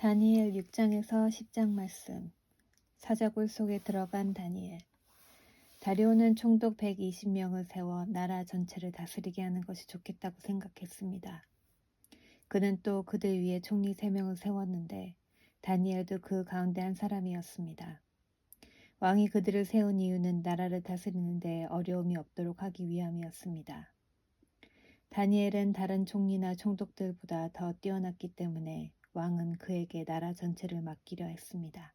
다니엘 6장에서 10장 말씀. 사자굴 속에 들어간 다니엘. 다리오는 총독 120명을 세워 나라 전체를 다스리게 하는 것이 좋겠다고 생각했습니다. 그는 또 그들 위에 총리 3명을 세웠는데 다니엘도 그 가운데 한 사람이었습니다. 왕이 그들을 세운 이유는 나라를 다스리는 데 어려움이 없도록 하기 위함이었습니다. 다니엘은 다른 총리나 총독들보다 더 뛰어났기 때문에 왕은 그에게 나라 전체를 맡기려 했습니다.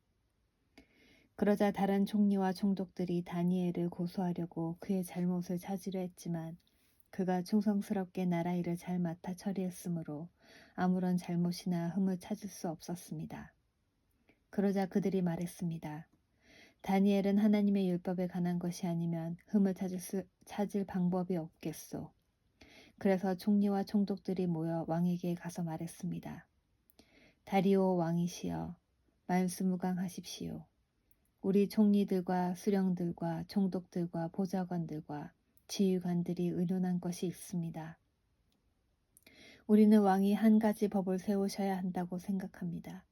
그러자 다른 총리와 총독들이 다니엘을 고소하려고 그의 잘못을 찾으려 했지만 그가 충성스럽게 나라 일을 잘 맡아 처리했으므로 아무런 잘못이나 흠을 찾을 수 없었습니다. 그러자 그들이 말했습니다. 다니엘은 하나님의 율법에 관한 것이 아니면 흠을 찾을, 수, 찾을 방법이 없겠소. 그래서 총리와 총독들이 모여 왕에게 가서 말했습니다. 다리오 왕이시여 만수무강하십시오. 우리 총리들과 수령들과 총독들과 보좌관들과 지휘관들이 의논한 것이 있습니다. 우리는 왕이 한 가지 법을 세우셔야 한다고 생각합니다.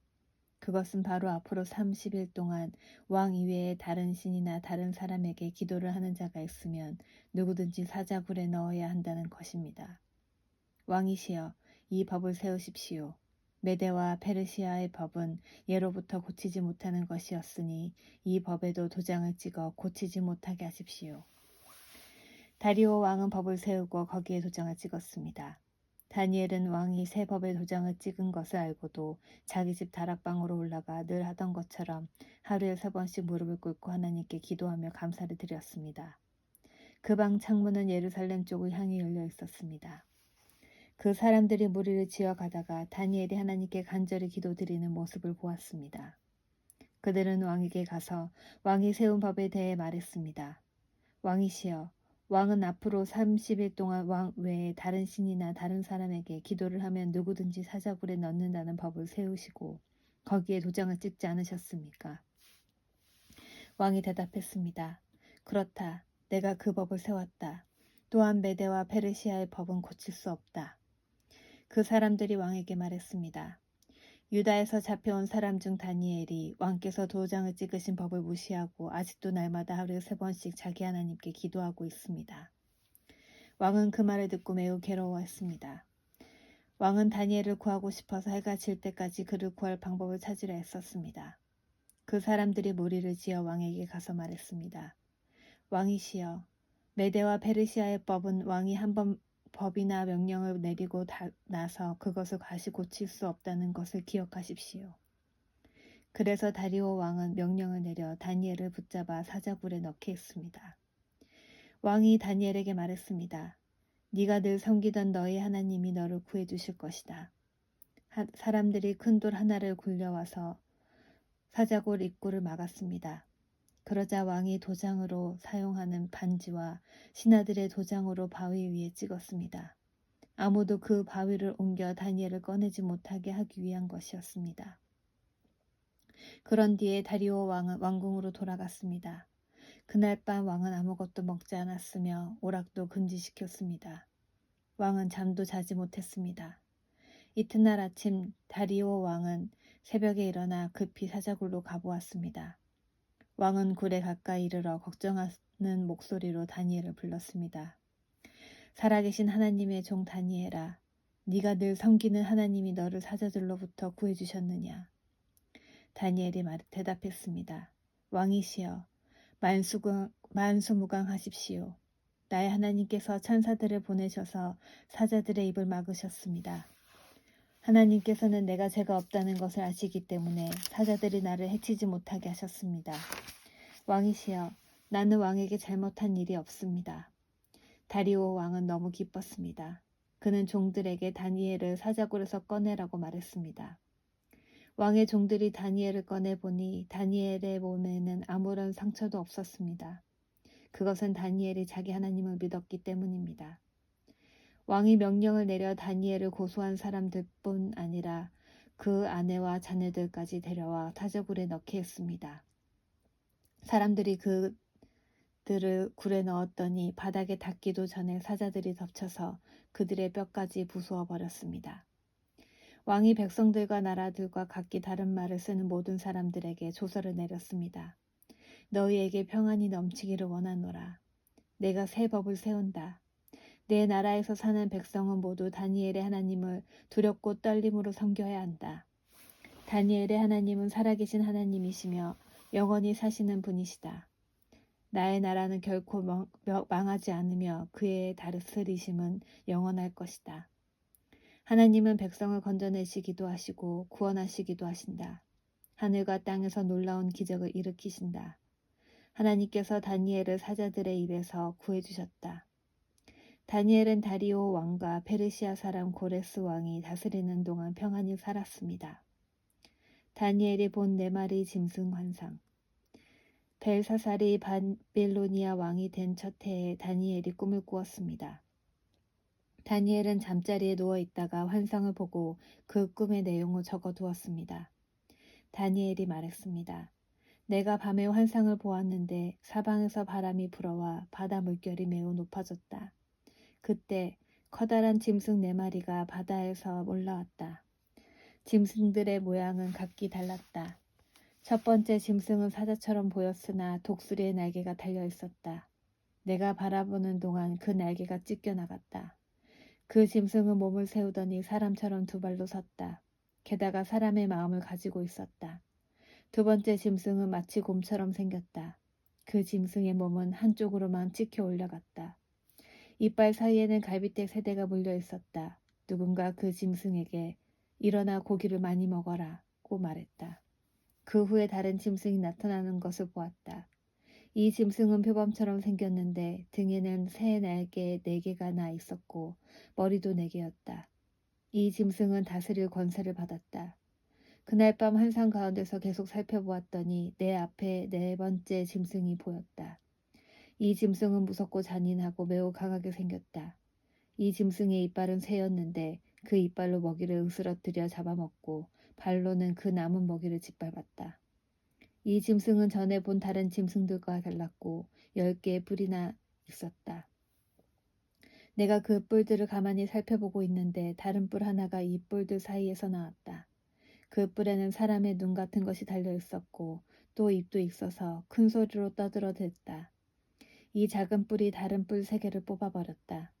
그것은 바로 앞으로 30일 동안 왕 이외에 다른 신이나 다른 사람에게 기도를 하는 자가 있으면 누구든지 사자굴에 넣어야 한다는 것입니다. 왕이시여, 이 법을 세우십시오. 메데와 페르시아의 법은 예로부터 고치지 못하는 것이었으니 이 법에도 도장을 찍어 고치지 못하게 하십시오. 다리오 왕은 법을 세우고 거기에 도장을 찍었습니다. 다니엘은 왕이 새 법에 도장을 찍은 것을 알고도 자기 집 다락방으로 올라가 늘 하던 것처럼 하루에 세 번씩 무릎을 꿇고 하나님께 기도하며 감사를 드렸습니다. 그 방 창문은 예루살렘 쪽을 향해 열려 있었습니다. 그 사람들이 무리를 지어 가다가 다니엘이 하나님께 간절히 기도드리는 모습을 보았습니다. 그들은 왕에게 가서 왕이 세운 법에 대해 말했습니다. 왕이시여, 왕은 앞으로 30일 동안 왕 외에 다른 신이나 다른 사람에게 기도를 하면 누구든지 사자굴에 넣는다는 법을 세우시고 거기에 도장을 찍지 않으셨습니까? 왕이 대답했습니다. 그렇다. 내가 그 법을 세웠다. 또한 메데와 페르시아의 법은 고칠 수 없다. 그 사람들이 왕에게 말했습니다. 유다에서 잡혀온 사람 중 다니엘이 왕께서 도장을 찍으신 법을 무시하고 아직도 날마다 하루에 세 번씩 자기 하나님께 기도하고 있습니다. 왕은 그 말을 듣고 매우 괴로워했습니다. 왕은 다니엘을 구하고 싶어서 해가 질 때까지 그를 구할 방법을 찾으려 했었습니다. 그 사람들이 무리를 지어 왕에게 가서 말했습니다. 왕이시여, 메데와 페르시아의 법은 왕이 한 번 법이나 명령을 내리고 나서 그것을 다시 고칠 수 없다는 것을 기억하십시오. 그래서 다리오 왕은 명령을 내려 다니엘을 붙잡아 사자굴에 넣게 했습니다. 왕이 다니엘에게 말했습니다. 네가 늘 섬기던 너희 하나님이 너를 구해 주실 것이다. 하, 사람들이 큰 돌 하나를 굴려와서 사자골 입구를 막았습니다. 그러자 왕이 도장으로 사용하는 반지와 신하들의 도장으로 바위 위에 찍었습니다. 아무도 그 바위를 옮겨 다니엘을 꺼내지 못하게 하기 위한 것이었습니다. 그런 뒤에 다리오 왕은 왕궁으로 돌아갔습니다. 그날 밤 왕은 아무것도 먹지 않았으며 오락도 금지시켰습니다. 왕은 잠도 자지 못했습니다. 이튿날 아침 다리오 왕은 새벽에 일어나 급히 사자굴로 가보았습니다. 왕은 굴에 가까이 이르러 걱정하는 목소리로 다니엘을 불렀습니다. 살아계신 하나님의 종 다니엘아, 네가 늘 섬기는 하나님이 너를 사자들로부터 구해주셨느냐? 다니엘이 말, 대답했습니다. 왕이시여, 만수강, 만수무강하십시오. 나의 하나님께서 천사들을 보내셔서 사자들의 입을 막으셨습니다. 하나님께서는 내가 죄가 없다는 것을 아시기 때문에 사자들이 나를 해치지 못하게 하셨습니다. 왕이시여, 나는 왕에게 잘못한 일이 없습니다. 다리오 왕은 너무 기뻤습니다. 그는 종들에게 다니엘을 사자굴에서 꺼내라고 말했습니다. 왕의 종들이 다니엘을 꺼내보니 다니엘의 몸에는 아무런 상처도 없었습니다. 그것은 다니엘이 자기 하나님을 믿었기 때문입니다. 왕이 명령을 내려 다니엘을 고소한 사람들뿐 아니라 그 아내와 자녀들까지 데려와 타저굴에 넣게 했습니다. 사람들이 그들을 굴에 넣었더니 바닥에 닿기도 전에 사자들이 덮쳐서 그들의 뼈까지 부수어 버렸습니다. 왕이 백성들과 나라들과 각기 다른 말을 쓰는 모든 사람들에게 조서를 내렸습니다. 너희에게 평안이 넘치기를 원하노라. 내가 새 법을 세운다. 내 나라에서 사는 백성은 모두 다니엘의 하나님을 두렵고 떨림으로 섬겨야 한다. 다니엘의 하나님은 살아계신 하나님이시며 영원히 사시는 분이시다. 나의 나라는 결코 멍- 명- 망하지 않으며 그의 다스리심은 영원할 것이다. 하나님은 백성을 건져내시기도 하시고 구원하시기도 하신다. 하늘과 땅에서 놀라운 기적을 일으키신다. 하나님께서 다니엘을 사자들의 입에서 구해주셨다. 다니엘은 다리오 왕과 페르시아 사람 고레스 왕이 다스리는 동안 평안히 살았습니다. 다니엘이 본 네 마리 짐승 환상. 벨사살이 바빌로니아 왕이 된 첫 해에 다니엘이 꿈을 꾸었습니다. 다니엘은 잠자리에 누워 있다가 환상을 보고 그 꿈의 내용을 적어 두었습니다. 다니엘이 말했습니다. 내가 밤에 환상을 보았는데 사방에서 바람이 불어와 바다 물결이 매우 높아졌다. 그때 커다란 짐승 네 마리가 바다에서 올라왔다. 짐승들의 모양은 각기 달랐다. 첫 번째 짐승은 사자처럼 보였으나 독수리의 날개가 달려 있었다. 내가 바라보는 동안 그 날개가 찢겨 나갔다. 그 짐승은 몸을 세우더니 사람처럼 두 발로 섰다. 게다가 사람의 마음을 가지고 있었다. 두 번째 짐승은 마치 곰처럼 생겼다. 그 짐승의 몸은 한쪽으로만 찍혀 올라갔다. 이빨 사이에는 갈비뼈 세대가 물려 있었다. 누군가 그 짐승에게 일어나 고기를 많이 먹어라고 말했다. 그 후에 다른 짐승이 나타나는 것을 보았다. 이 짐승은 표범처럼 생겼는데 등에는 새 날개 네 개가 나 있었고 머리도 네 개였다. 이 짐승은 다스릴 권세를 받았다. 그날 밤 환상 가운데서 계속 살펴보았더니 내 앞에 네 번째 짐승이 보였다. 이 짐승은 무섭고 잔인하고 매우 강하게 생겼다. 이 짐승의 이빨은 새였는데 그 이빨로 먹이를 으스러뜨려 잡아먹고 발로는 그 남은 먹이를 짓밟았다. 이 짐승은 전에 본 다른 짐승들과 달랐고 열 개의 뿔이나 있었다. 내가 그 뿔들을 가만히 살펴보고 있는데 다른 뿔 하나가 이 뿔들 사이에서 나왔다. 그 뿔에는 사람의 눈 같은 것이 달려 있었고 또 입도 있어서 큰 소리로 떠들어댔다. 이 작은 뿔이 다른 뿔 세 개를 뽑아버렸다.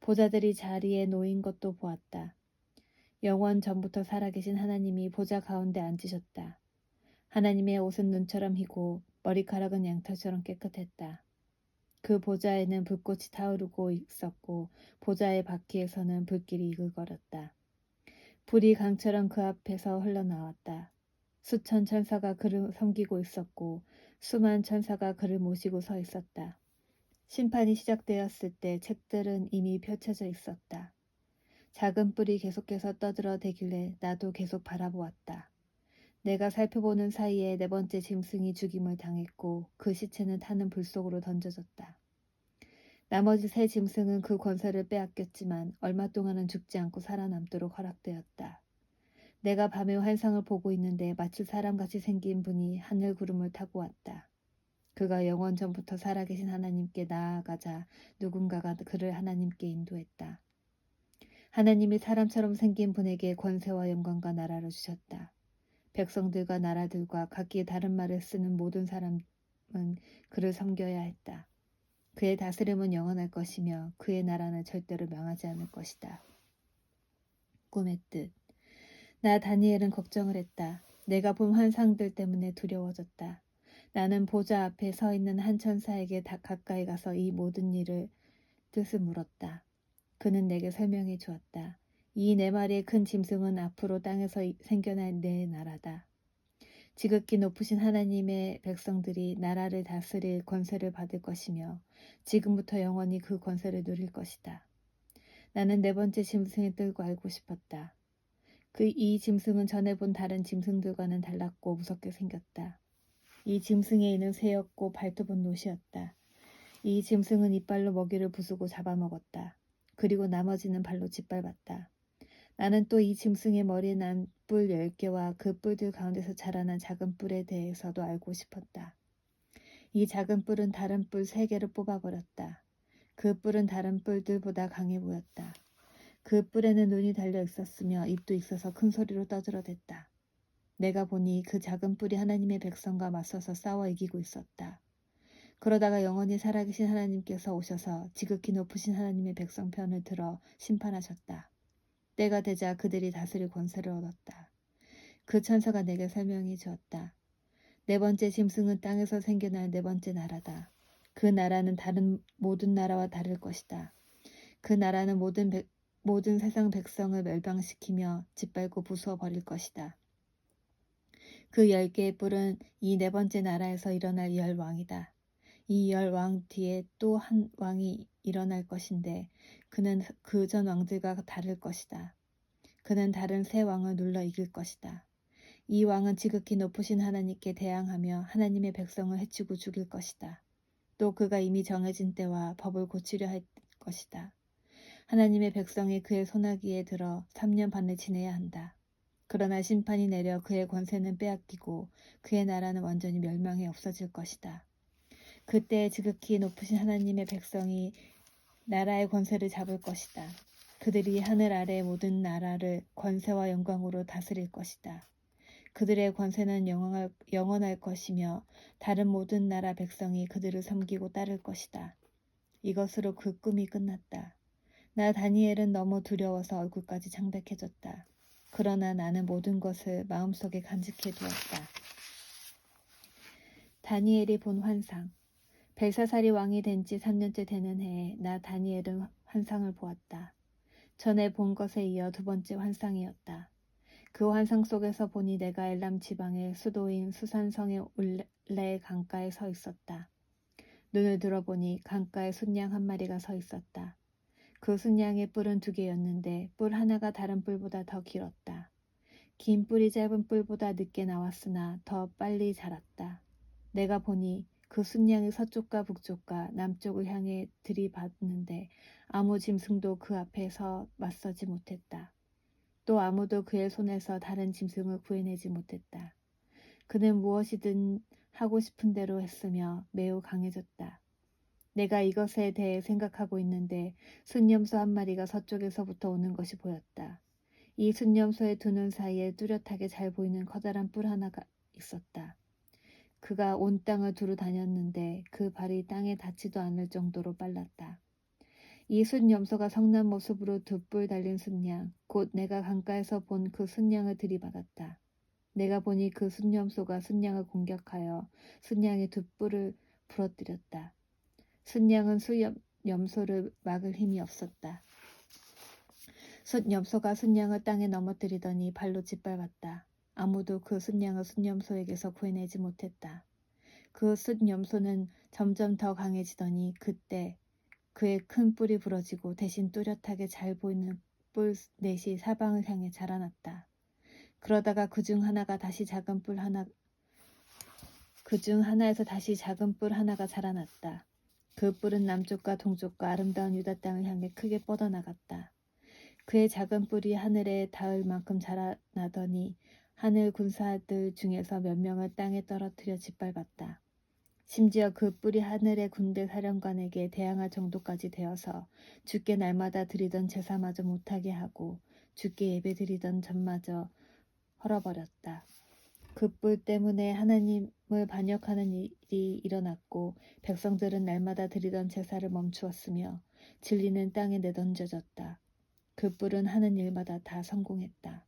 보자들이 자리에 놓인 것도 보았다. 영원 전부터 살아계신 하나님이 보좌 가운데 앉으셨다. 하나님의 옷은 눈처럼 희고 머리카락은 양털처럼 깨끗했다. 그 보좌에는 불꽃이 타오르고 있었고 보좌의 바퀴에서는 불길이 이글거렸다. 불이 강처럼 그 앞에서 흘러나왔다. 수천 천사가 그를 섬기고 있었고 수만 천사가 그를 모시고 서 있었다. 심판이 시작되었을 때 책들은 이미 펼쳐져 있었다. 작은 뿔이 계속해서 떠들어대길래 나도 계속 바라보았다. 내가 살펴보는 사이에 네 번째 짐승이 죽임을 당했고 그 시체는 타는 불 속으로 던져졌다. 나머지 세 짐승은 그 권세를 빼앗겼지만 얼마 동안은 죽지 않고 살아남도록 허락되었다. 내가 밤에 환상을 보고 있는데 마치 사람같이 생긴 분이 하늘 구름을 타고 왔다. 그가 영원 전부터 살아계신 하나님께 나아가자 누군가가 그를 하나님께 인도했다. 하나님이 사람처럼 생긴 분에게 권세와 영광과 나라를 주셨다. 백성들과 나라들과 각기 다른 말을 쓰는 모든 사람은 그를 섬겨야 했다. 그의 다스림은 영원할 것이며 그의 나라는 절대로 명하지 않을 것이다. 꿈의 뜻. 나 다니엘은 걱정을 했다. 내가 본 환상들 때문에 두려워졌다. 나는 보좌 앞에 서 있는 한 천사에게 다 가까이 가서 이 모든 일을 뜻을 물었다. 그는 내게 설명해 주었다. 이 네 마리의 큰 짐승은 앞으로 땅에서 생겨날 내 나라다. 지극히 높으신 하나님의 백성들이 나라를 다스릴 권세를 받을 것이며 지금부터 영원히 그 권세를 누릴 것이다. 나는 네 번째 짐승의 뜰고 알고 싶었다. 그 이 짐승은 전에 본 다른 짐승들과는 달랐고 무섭게 생겼다. 이 짐승의 이는 새였고 발톱은 노시였다. 이 짐승은 이빨로 먹이를 부수고 잡아먹었다. 그리고 나머지는 발로 짓밟았다. 나는 또 이 짐승의 머리에 난 뿔 열 개와 그 뿔들 가운데서 자라난 작은 뿔에 대해서도 알고 싶었다. 이 작은 뿔은 다른 뿔 세 개를 뽑아버렸다. 그 뿔은 다른 뿔들보다 강해 보였다. 그 뿔에는 눈이 달려 있었으며 입도 있어서 큰 소리로 떠들어댔다. 내가 보니 그 작은 뿔이 하나님의 백성과 맞서서 싸워 이기고 있었다. 그러다가 영원히 살아계신 하나님께서 오셔서 지극히 높으신 하나님의 백성 편을 들어 심판하셨다. 때가 되자 그들이 다스릴 권세를 얻었다. 그 천사가 내게 설명해 주었다. 네 번째 짐승은 땅에서 생겨날 네 번째 나라다. 그 나라는 다른 모든 나라와 다를 것이다. 그 나라는 모든 백, 모든 세상 백성을 멸망시키며 짓밟고 부수어 버릴 것이다. 그 열 개의 뿔은 이 네 번째 나라에서 일어날 열 왕이다. 이 열 왕 뒤에 또 한 왕이 일어날 것인데 그는 그 전 왕들과 다를 것이다. 그는 다른 새 왕을 눌러 이길 것이다. 이 왕은 지극히 높으신 하나님께 대항하며 하나님의 백성을 해치고 죽일 것이다. 또 그가 이미 정해진 때와 법을 고치려 할 것이다. 하나님의 백성이 그의 소나기에 들어 3년 반을 지내야 한다. 그러나 심판이 내려 그의 권세는 빼앗기고 그의 나라는 완전히 멸망해 없어질 것이다. 그때 지극히 높으신 하나님의 백성이 나라의 권세를 잡을 것이다. 그들이 하늘 아래 모든 나라를 권세와 영광으로 다스릴 것이다. 그들의 권세는 영원할, 영원할 것이며 다른 모든 나라 백성이 그들을 섬기고 따를 것이다. 이것으로 그 꿈이 끝났다. 나 다니엘은 너무 두려워서 얼굴까지 창백해졌다. 그러나 나는 모든 것을 마음속에 간직해 두었다. 다니엘이 본 환상. 벨사살이 왕이 된 지 3년째 되는 해에 나 다니엘은 환상을 보았다. 전에 본 것에 이어 두 번째 환상이었다. 그 환상 속에서 보니 내가 엘람 지방의 수도인 수산성의 올레 강가에 서 있었다. 눈을 들어보니 강가에 순양 한 마리가 서 있었다. 그 순양의 뿔은 두 개였는데 뿔 하나가 다른 뿔보다 더 길었다. 긴 뿔이 짧은 뿔보다 늦게 나왔으나 더 빨리 자랐다. 내가 보니 그 순양이 서쪽과 북쪽과 남쪽을 향해 들이받는데 아무 짐승도 그 앞에서 맞서지 못했다. 또 아무도 그의 손에서 다른 짐승을 구해내지 못했다. 그는 무엇이든 하고 싶은 대로 했으며 매우 강해졌다. 내가 이것에 대해 생각하고 있는데 순념소 한 마리가 서쪽에서부터 오는 것이 보였다. 이 순념소의 두 눈 사이에 뚜렷하게 잘 보이는 커다란 뿔 하나가 있었다. 그가 온 땅을 두루 다녔는데 그 발이 땅에 닿지도 않을 정도로 빨랐다. 이 순염소가 성난 모습으로 두 뿔 달린 순양, 곧 내가 강가에서 본 그 순양을 들이받았다. 내가 보니 그 순염소가 순양을 공격하여 순양의 두 뿔을 부러뜨렸다. 순양은 수염소를 막을 힘이 없었다. 순염소가 순양을 땅에 넘어뜨리더니 발로 짓밟았다. 아무도 그 순양을 순염소에게서 구해내지 못했다. 그 순염소는 점점 더 강해지더니 그때 그의 큰 뿔이 부러지고 대신 뚜렷하게 잘 보이는 뿔 넷이 사방을 향해 자라났다. 그러다가 그 중 하나가 다시 작은 뿔 하나 그 중 하나에서 다시 작은 뿔 하나가 자라났다. 그 뿔은 남쪽과 동쪽과 아름다운 유다 땅을 향해 크게 뻗어나갔다. 그의 작은 뿔이 하늘에 닿을 만큼 자라나더니 하늘 군사들 중에서 몇 명을 땅에 떨어뜨려 짓밟았다. 심지어 그 뿔이 하늘의 군대 사령관에게 대항할 정도까지 되어서 죽게 날마다 드리던 제사마저 못하게 하고 죽게 예배 드리던 전마저 헐어버렸다. 그뿔 때문에 하나님을 반역하는 일이 일어났고 백성들은 날마다 드리던 제사를 멈추었으며 진리는 땅에 내던져졌다. 그 뿔은 하는 일마다 다 성공했다.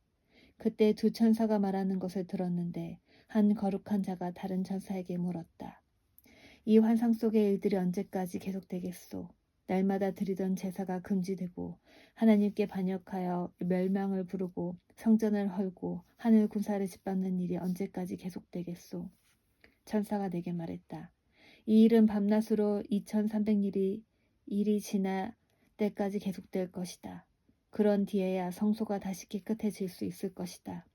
그때 두 천사가 말하는 것을 들었는데 한 거룩한 자가 다른 천사에게 물었다. 이 환상 속의 일들이 언제까지 계속되겠소? 날마다 드리던 제사가 금지되고 하나님께 반역하여 멸망을 부르고 성전을 헐고 하늘 군사를 짓밟는 일이 언제까지 계속되겠소? 천사가 내게 말했다. 이 일은 밤낮으로 2300일이 일이 지나 때까지 계속될 것이다. 그런 뒤에야 성소가 다시 깨끗해질 수 있을 것이다.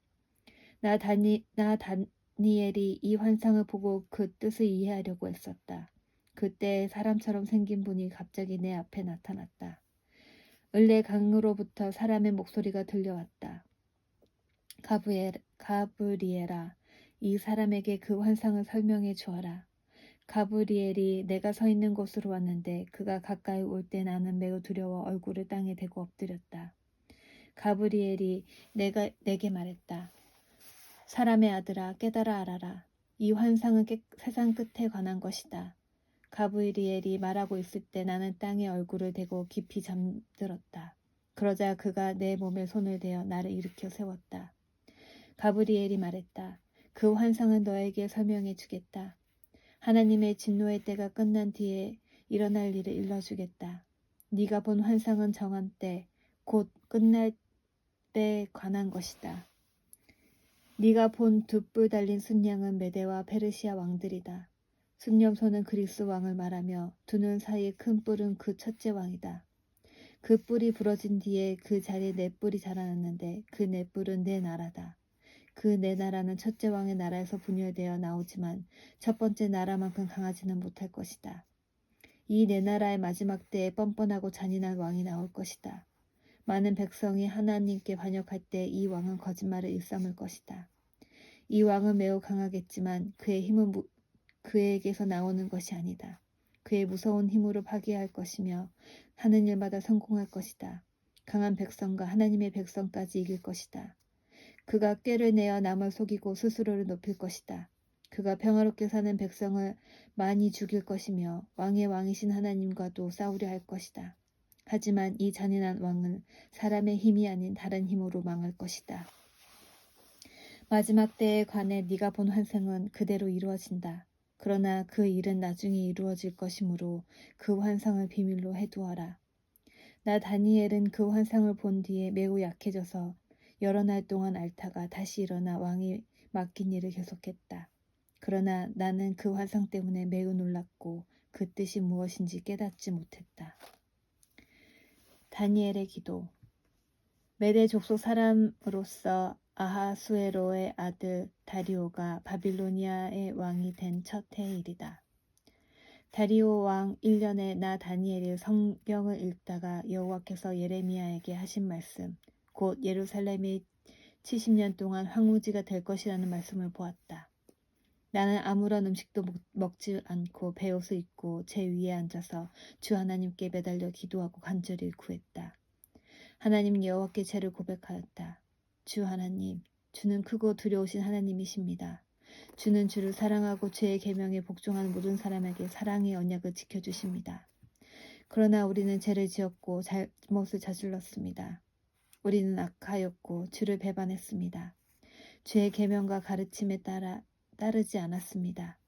나 다니 나 단, 니엘이 이 환상을 보고 그 뜻을 이해하려고 했었다. 그때 사람처럼 생긴 분이 갑자기 내 앞에 나타났다. 을레 강으로부터 사람의 목소리가 들려왔다. 가브에, 가브리에라, 이 사람에게 그 환상을 설명해 주어라. 가브리엘이 내가 서 있는 곳으로 왔는데 그가 가까이 올 때 나는 매우 두려워 얼굴을 땅에 대고 엎드렸다. 가브리엘이 내가 내게 말했다. 사람의 아들아 깨달아 알아라. 이 환상은 깨- 세상 끝에 관한 것이다. 가브리엘이 말하고 있을 때 나는 땅에 얼굴을 대고 깊이 잠들었다. 그러자 그가 내 몸에 손을 대어 나를 일으켜 세웠다. 가브리엘이 말했다. 그 환상은 너에게 설명해 주겠다. 하나님의 진노의 때가 끝난 뒤에 일어날 일을 일러주겠다. 네가 본 환상은 정한 때, 곧 끝날 때에 관한 것이다. 네가 본 두 뿔 달린 순양은 메대와 페르시아 왕들이다. 순념소는 그리스 왕을 말하며 두 눈 사이의 큰 뿔은 그 첫째 왕이다. 그 뿔이 부러진 뒤에 그 자리에 네 뿔이 자라났는데 그네 뿔은 내 나라다. 그네 나라는 첫째 왕의 나라에서 분열되어 나오지만 첫 번째 나라만큼 강하지는 못할 것이다. 이네 나라의 마지막 때에 뻔뻔하고 잔인한 왕이 나올 것이다. 많은 백성이 하나님께 반역할 때 이 왕은 거짓말을 일삼을 것이다. 이 왕은 매우 강하겠지만 그의 힘은 무, 그에게서 나오는 것이 아니다. 그의 무서운 힘으로 파괴할 것이며 하는 일마다 성공할 것이다. 강한 백성과 하나님의 백성까지 이길 것이다. 그가 꾀를 내어 남을 속이고 스스로를 높일 것이다. 그가 평화롭게 사는 백성을 많이 죽일 것이며 왕의 왕이신 하나님과도 싸우려 할 것이다. 하지만 이 잔인한 왕은 사람의 힘이 아닌 다른 힘으로 망할 것이다. 마지막 때에 관해 네가 본 환상은 그대로 이루어진다. 그러나 그 일은 나중에 이루어질 것이므로 그 환상을 비밀로 해두어라. 나 다니엘은 그 환상을 본 뒤에 매우 약해져서 여러 날 동안 앓다가 다시 일어나 왕이 맡긴 일을 계속했다. 그러나 나는 그 환상 때문에 매우 놀랐고 그 뜻이 무엇인지 깨닫지 못했다. 다니엘의 기도 메대 족속 사람으로서 아하수에로의 아들 다리오가 바빌로니아의 왕이 된 첫 해일이다. 다리오 왕 1년에 나 다니엘이 성경을 읽다가 여호와께서 예레미야에게 하신 말씀 곧 예루살렘이 70년 동안 황무지가 될 것이라는 말씀을 보았다. 나는 아무런 음식도 먹- 먹지 않고 베옷을 입고 제 위에 앉아서 주 하나님께 매달려 기도하고 간절히 구했다. 하나님 여호와께 죄를 고백하였다. 주 하나님, 주는 크고 두려우신 하나님이십니다. 주는 주를 사랑하고 죄의 계명에 복종하는 모든 사람에게 사랑의 언약을 지켜주십니다. 그러나 우리는 죄를 지었고 잘못을 저질렀습니다. 우리는 악하였고 주를 배반했습니다. 죄의 계명과 가르침에 따라 따르지 않았습니다.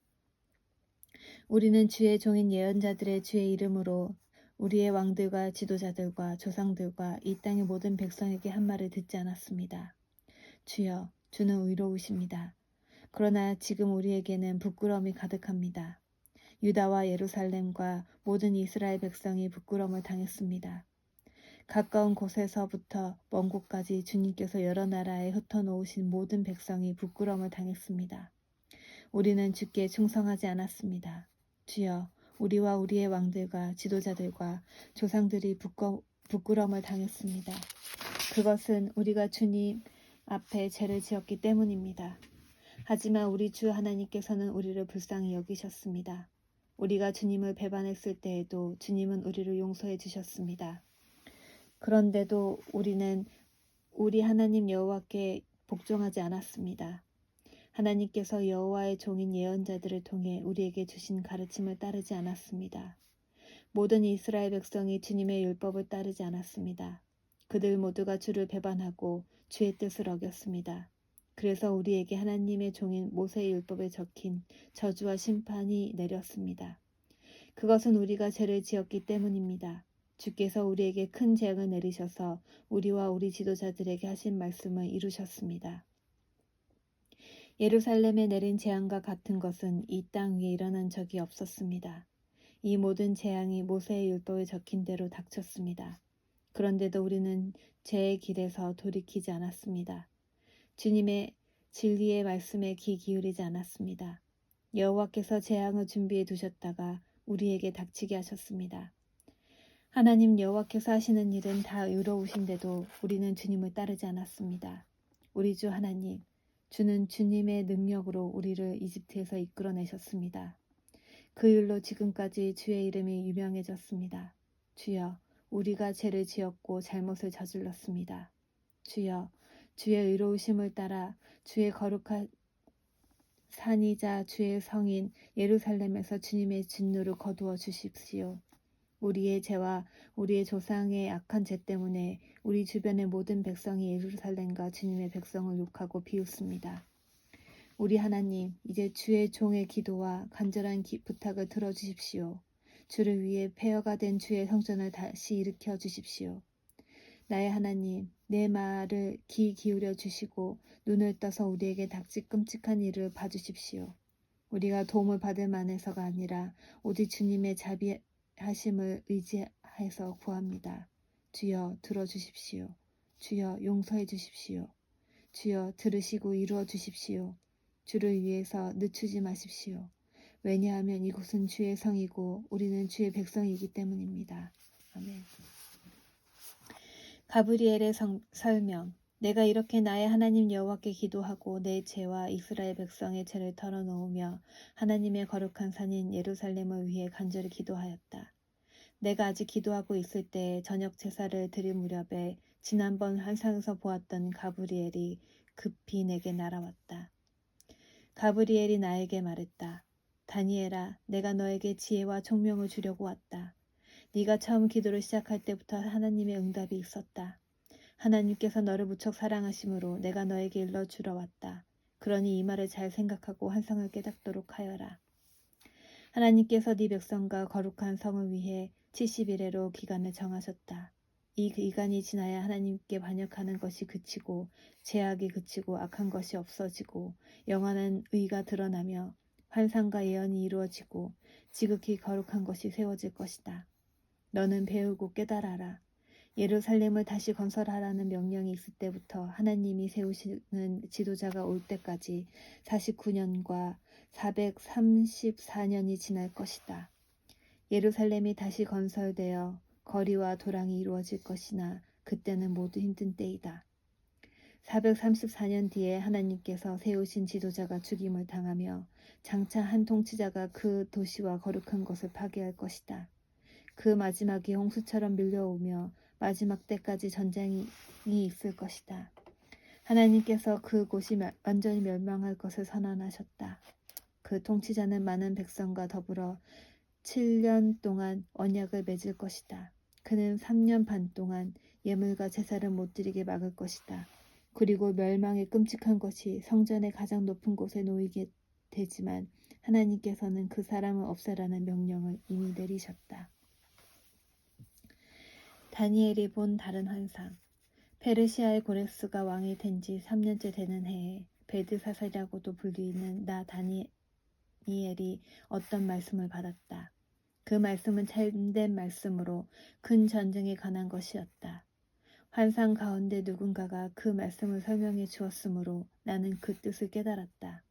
우리는 주의 종인 예언자들의 주의 이름으로 우리의 왕들과 지도자들과 조상들과 이 땅의 모든 백성에게 한 말을 듣지 않았습니다. 주여, 주는 의로우십니다. 그러나 지금 우리에게는 부끄러움이 가득합니다. 유다와 예루살렘과 모든 이스라엘 백성이 부끄러움을 당했습니다. 가까운 곳에서부터 먼 곳까지 주님께서 여러 나라에 흩어놓으신 모든 백성이 부끄러움을 당했습니다. 우리는 주께 충성하지 않았습니다. 주여, 우리와 우리의 왕들과 지도자들과 조상들이 부끄, 부끄러움을 당했습니다. 그것은 우리가 주님 앞에 죄를 지었기 때문입니다. 하지만 우리 주 하나님께서는 우리를 불쌍히 여기셨습니다. 우리가 주님을 배반했을 때에도 주님은 우리를 용서해 주셨습니다. 그런데도 우리는 우리 하나님 여호와께 복종하지 않았습니다. 하나님께서 여호와의 종인 예언자들을 통해 우리에게 주신 가르침을 따르지 않았습니다. 모든 이스라엘 백성이 주님의 율법을 따르지 않았습니다. 그들 모두가 주를 배반하고 주의 뜻을 어겼습니다. 그래서 우리에게 하나님의 종인 모세의 율법에 적힌 저주와 심판이 내렸습니다. 그것은 우리가 죄를 지었기 때문입니다. 주께서 우리에게 큰 재앙을 내리셔서 우리와 우리 지도자들에게 하신 말씀을 이루셨습니다. 예루살렘에 내린 재앙과 같은 것은 이 땅 위에 일어난 적이 없었습니다. 이 모든 재앙이 모세의 율법에 적힌 대로 닥쳤습니다. 그런데도 우리는 죄의 길에서 돌이키지 않았습니다. 주님의 진리의 말씀에 귀 기울이지 않았습니다. 여호와께서 재앙을 준비해 두셨다가 우리에게 닥치게 하셨습니다. 하나님 여호와께서 하시는 일은 다 의로우신데도 우리는 주님을 따르지 않았습니다. 우리 주 하나님, 주는 주님의 능력으로 우리를 이집트에서 이끌어내셨습니다. 그 일로 지금까지 주의 이름이 유명해졌습니다. 주여, 우리가 죄를 지었고 잘못을 저질렀습니다. 주여 주의 의로우심을 따라 주의 거룩한 산이자 주의 성인 예루살렘에서 주님의 진노를 거두어 주십시오. 우리의 죄와 우리의 조상의 악한 죄 때문에 우리 주변의 모든 백성이 예루살렘과 주님의 백성을 욕하고 비웃습니다. 우리 하나님, 이제 주의 종의 기도와 간절한 기- 부탁을 들어주십시오. 주를 위해 폐허가 된 주의 성전을 다시 일으켜 주십시오. 나의 하나님, 내 말을 귀 기울여 주시고 눈을 떠서 우리에게 닥치 끔찍한 일을 봐주십시오. 우리가 도움을 받을 만해서가 아니라 오직 주님의 자비 하심을 의지해서 구합니다. 주여 들어주십시오. 주여 용서해 주십시오. 주여 들으시고 이루어 주십시오. 주를 위해서 늦추지 마십시오. 왜냐하면 이곳은 주의 성이고 우리는 주의 백성이기 때문입니다. 아멘. 가브리엘의 성- 설명 내가 이렇게 나의 하나님 여호와께 기도하고 내 죄와 이스라엘 백성의 죄를 털어놓으며 하나님의 거룩한 산인 예루살렘을 위해 간절히 기도하였다. 내가 아직 기도하고 있을 때 저녁 제사를 드릴 무렵에 지난번 환상에서 보았던 가브리엘이 급히 내게 날아왔다. 가브리엘이 나에게 말했다. 다니엘아, 내가 너에게 지혜와 총명을 주려고 왔다. 네가 처음 기도를 시작할 때부터 하나님의 응답이 있었다. 하나님께서 너를 무척 사랑하심으로 내가 너에게 일러 주러 왔다. 그러니 이 말을 잘 생각하고 환상을 깨닫도록 하여라. 하나님께서 네 백성과 거룩한 성을 위해 70일에로 기간을 정하셨다. 이 기간이 지나야 하나님께 반역하는 것이 그치고 죄악이 그치고 악한 것이 없어지고 영원한 의가 드러나며 환상과 예언이 이루어지고 지극히 거룩한 것이 세워질 것이다. 너는 배우고 깨달아라. 예루살렘을 다시 건설하라는 명령이 있을 때부터 하나님이 세우시는 지도자가 올 때까지 49년과 434년이 지날 것이다. 예루살렘이 다시 건설되어 거리와 도랑이 이루어질 것이나 그때는 모두 힘든 때이다. 434년 뒤에 하나님께서 세우신 지도자가 죽임을 당하며 장차 한 통치자가 그 도시와 거룩한 것을 파괴할 것이다. 그 마지막이 홍수처럼 밀려오며 마지막 때까지 전쟁이 있을 것이다. 하나님께서 그곳이 멸- 완전히 멸망할 것을 선언하셨다. 그 통치자는 많은 백성과 더불어 7년 동안 언약을 맺을 것이다. 그는 3년 반 동안 예물과 제사를 못 드리게 막을 것이다. 그리고 멸망의 끔찍한 것이 성전의 가장 높은 곳에 놓이게 되지만 하나님께서는 그 사람을 없애라는 명령을 이미 내리셨다. 다니엘이 본 다른 환상. 페르시아의 고레스가 왕이 된 지 3년째 되는 해에 베드사살이라고도 불리는 나 다니엘이 어떤 말씀을 받았다. 그 말씀은 참된 말씀으로 큰 전쟁에 관한 것이었다. 환상 가운데 누군가가 그 말씀을 설명해 주었으므로 나는 그 뜻을 깨달았다.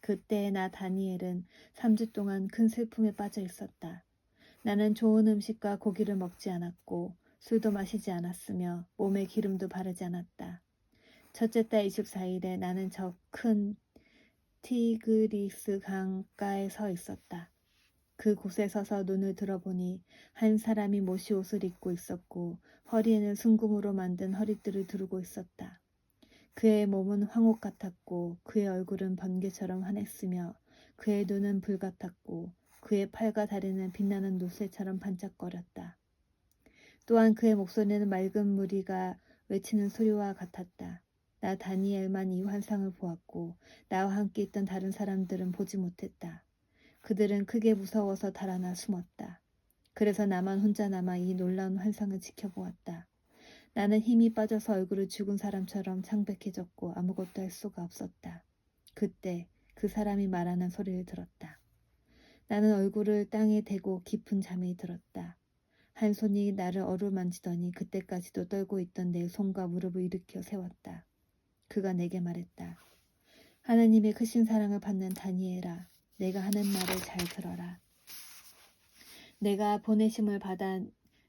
그때 나 다니엘은 3주 동안 큰 슬픔에 빠져 있었다. 나는 좋은 음식과 고기를 먹지 않았고 술도 마시지 않았으며 몸에 기름도 바르지 않았다. 첫째 달 24일에 나는 저 큰 티그리스 강가에 서 있었다. 그 곳에 서서 눈을 들어보니 한 사람이 못이 옷을 입고 있었고 허리에는 순금으로 만든 허리띠를 두르고 있었다. 그의 몸은 황옥 같았고 그의 얼굴은 번개처럼 환했으며 그의 눈은 불 같았고 그의 팔과 다리는 빛나는 노쇠처럼 반짝거렸다. 또한 그의 목소리는 맑은 무리가 외치는 소리와 같았다. 나 다니엘만 이 환상을 보았고 나와 함께 있던 다른 사람들은 보지 못했다. 그들은 크게 무서워서 달아나 숨었다. 그래서 나만 혼자 남아 이 놀라운 환상을 지켜보았다. 나는 힘이 빠져서 얼굴을 죽은 사람처럼 창백해졌고 아무것도 할 수가 없었다. 그때 그 사람이 말하는 소리를 들었다. 나는 얼굴을 땅에 대고 깊은 잠이 들었다. 한 손이 나를 어루만지더니 그때까지도 떨고 있던 내 손과 무릎을 일으켜 세웠다. 그가 내게 말했다. 하나님의 크신 사랑을 받는 다니엘아, 내가 하는 말을 잘 들어라. 내가 보내심을 받아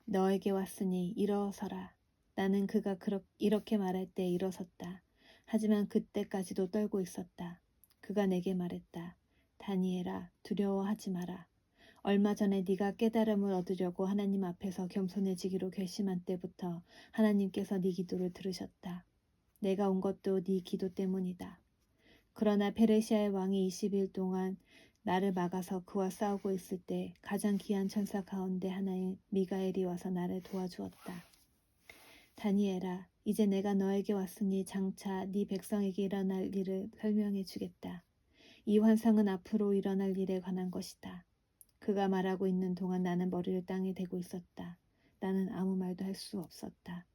너에게 왔으니 일어서라. 나는 그가 그렇, 이렇게 말할 때 일어섰다. 하지만 그때까지도 떨고 있었다. 그가 내게 말했다. 다니엘아, 두려워하지 마라. 얼마 전에 네가 깨달음을 얻으려고 하나님 앞에서 겸손해지기로 결심한 때부터 하나님께서 네 기도를 들으셨다. 내가 온 것도 네 기도 때문이다. 그러나 페르시아의 왕이 20일 동안 나를 막아서 그와 싸우고 있을 때 가장 귀한 천사 가운데 하나인 미가엘이 와서 나를 도와주었다. 다니엘아, 이제 내가 너에게 왔으니 장차 네 백성에게 일어날 일을 설명해 주겠다. 이 환상은 앞으로 일어날 일에 관한 것이다. 그가 말하고 있는 동안 나는 머리를 땅에 대고 있었다. 나는 아무 말도 할 수 없었다.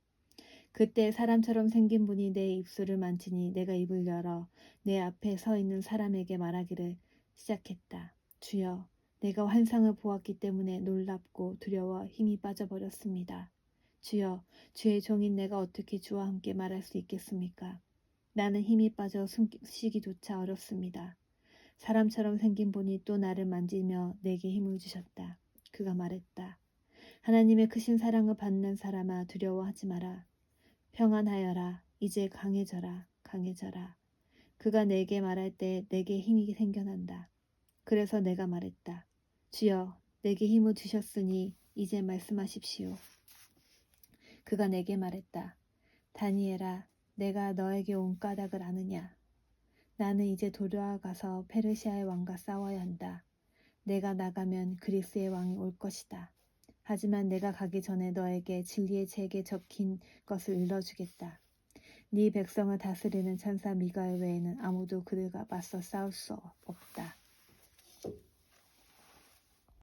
그때 사람처럼 생긴 분이 내 입술을 만지니 내가 입을 열어 내 앞에 서 있는 사람에게 말하기를 시작했다. 주여, 내가 환상을 보았기 때문에 놀랍고 두려워 힘이 빠져버렸습니다. 주여, 주의 종인 내가 어떻게 주와 함께 말할 수 있겠습니까? 나는 힘이 빠져 숨쉬기조차 어렵습니다. 사람처럼 생긴 분이 또 나를 만지며 내게 힘을 주셨다. 그가 말했다. 하나님의 크신 사랑을 받는 사람아 두려워하지 마라. 평안하여라. 이제 강해져라. 강해져라. 그가 내게 말할 때 내게 힘이 생겨난다. 그래서 내가 말했다. 주여, 내게 힘을 주셨으니 이제 말씀하십시오. 그가 내게 말했다. 다니엘아, 내가 너에게 온 까닭을 아느냐? 나는 이제 돌아가서 페르시아의 왕과 싸워야 한다. 내가 나가면 그리스의 왕이 올 것이다. 하지만 내가 가기 전에 너에게 진리의 책에 적힌 것을 읽어주겠다. 네 백성을 다스리는 천사 미가엘 외에는 아무도 그들과 맞서 싸울 수 없다.